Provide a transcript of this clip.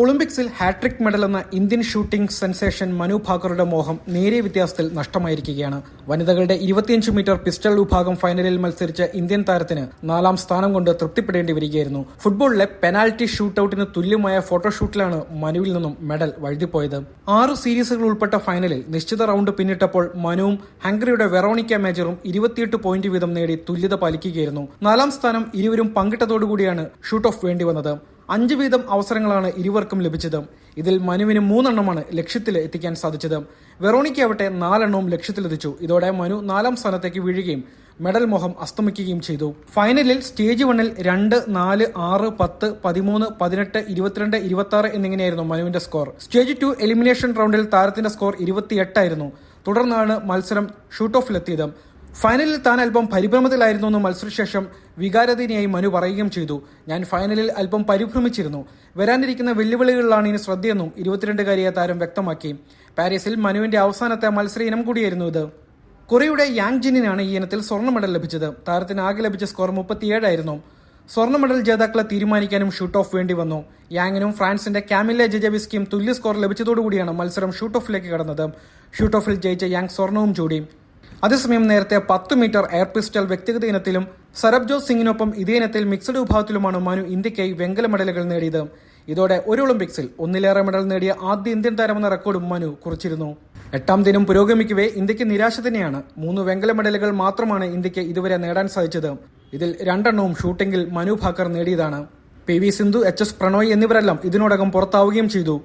ഒളിമ്പിക്സിൽ hat trick medal എന്ന Indian shooting sensation Manu ഭാക്കറുടെ മോഹം നേരിയ വ്യത്യാസത്തിൽ നഷ്ടമായിരിക്കുകയാണ്. വനിതകളുടെ ഇരുപത്തിയഞ്ച് മീറ്റർ പിസ്റ്റൾ വിഭാഗം ഫൈനലിൽ മത്സരിച്ച ഇന്ത്യൻ താരത്തിന് നാലാം സ്ഥാനം കൊണ്ട് തൃപ്തിപ്പെടേണ്ടി വരികയായിരുന്നു. ഫുട്ബോളിലെ പെനാൽറ്റി ഷൂട്ടൌട്ടിന് തുല്യമായ ഫോട്ടോഷൂട്ടിലാണ് മനുവിൽ നിന്നും മെഡൽ വഴുതിപ്പോയത്. ആറ് സീരീസുകൾ ഉൾപ്പെട്ട ഫൈനലിൽ നിശ്ചിത റൗണ്ട് പിന്നിട്ടപ്പോൾ മനുവും ഹംഗറിയുടെ വെറോണിക്ക മേജറും ഇരുപത്തിയെട്ട് പോയിന്റ് വീതം നേടി തുല്യത പാലിക്കുകയായിരുന്നു. നാലാം സ്ഥാനം ഇരുവരും പങ്കിട്ടതോടുകൂടിയാണ് ഷൂട്ട് ഓഫ് വേണ്ടി വന്നത്. അഞ്ച് വീതം അവസരങ്ങളാണ് ഇരുവർക്കും ലഭിച്ചത്. ഇതിൽ മനുവിന് മൂന്നെണ്ണമാണ് ലക്ഷ്യത്തിൽ എത്തിക്കാൻ സാധിച്ചത്. വെറോണിക്കാവട്ടെ നാലെണ്ണവും ലക്ഷ്യത്തിലെത്തിച്ചു ഇതോടെ മനു നാലാം സ്ഥാനത്തേക്ക് വീഴുകയും മെഡൽ മോഹം അസ്തമിക്കുകയും ചെയ്തു. ഫൈനലിൽ സ്റ്റേജ് വണ്ണിൽ രണ്ട് നാല് ആറ് പത്ത് പതിമൂന്ന് പതിനെട്ട് ഇരുപത്തിരണ്ട് ഇരുപത്തി ആറ് എന്നിങ്ങനെയായിരുന്നു മനുവിന്റെ സ്കോർ. സ്റ്റേജ് ടു എലിമിനേഷൻ റൗണ്ടിൽ താരത്തിന്റെ സ്കോർ ഇരുപത്തിയെട്ടായിരുന്നു. തുടർന്നാണ് മത്സരം ഷൂട്ട് ഓഫിലെത്തിയത് ഫൈനലിൽ താൻ അല്പം പരിഭ്രമത്തിലായിരുന്നു എന്ന് മത്സരശേഷം വികാരതീനിയായി മനു പറയുകയും ചെയ്തു. ഞാൻ ഫൈനലിൽ അല്പം പരിഭ്രമിച്ചിരുന്നു. വരാനിരിക്കുന്ന വെല്ലുവിളികളിലാണ് ഇനി ശ്രദ്ധയെന്നും ഇരുപത്തിരണ്ടുകാരിയെ താരം വ്യക്തമാക്കി. പാരീസിൽ മനുവിന്റെ അവസാനത്തെ മത്സര ഇനം കൂടിയായിരുന്നു ഇത്. കൊറിയയുടെ യാങ് ജിന്നിനാണ് ഈ ഇനത്തിൽ സ്വർണ മെഡൽ ലഭിച്ചത്. താരത്തിന് ആകെ ലഭിച്ച സ്കോർ മുപ്പത്തിയേഴായിരുന്നു. സ്വർണ മെഡൽ ജേതാക്കളെ തീരുമാനിക്കാനും ഷൂട്ട് ഓഫ് വേണ്ടി വന്നു. യാങ്ങിനും ഫ്രാൻസിന്റെ കാമിലെ ജജവിസ്കിയും തുല്യ സ്കോർ ലഭിച്ചതോടുകൂടിയാണ് മത്സരം ഷൂട്ട് ഓഫിലേക്ക് കടന്നത്. ഷൂട്ട് ഓഫിൽ ജയിച്ച യാങ് സ്വർണവും ചൂടി. അതേസമയം നേരത്തെ പത്ത് മീറ്റർ എയർ പിസ്റ്റൽ വ്യക്തിഗത ഇനത്തിലും സരബ്ജോത് സിംഗിനൊപ്പം ഇതേ ഇനത്തിൽ മിക്സഡ് വിഭാഗത്തിലുമാണ് മനു ഇന്ത്യയ്ക്കായി വെങ്കല മെഡലുകൾ നേടിയത്. ഇതോടെ ഒരു ഒളിമ്പിക്സിൽ ഒന്നിലേറെ മെഡൽ നേടിയ ആദ്യ ഇന്ത്യൻ താരമെന്ന റെക്കോർഡും മനു കുറിച്ചിരുന്നു. എട്ടാം ദിനം പുരോഗമിക്കവേ ഇന്ത്യയ്ക്ക് നിരാശ തന്നെയാണ്. മൂന്ന് വെങ്കല മെഡലുകൾ മാത്രമാണ് ഇന്ത്യയ്ക്ക് ഇതുവരെ നേടാൻ സാധിച്ചത്. ഇതിൽ രണ്ടെണ്ണവും ഷൂട്ടിംഗിൽ Manu Bhaker നേടിയതാണ്. P V Sindhu H S Prannoy എന്നിവരെല്ലാം ഇതിനോടകം പുറത്താവുകയും ചെയ്തു.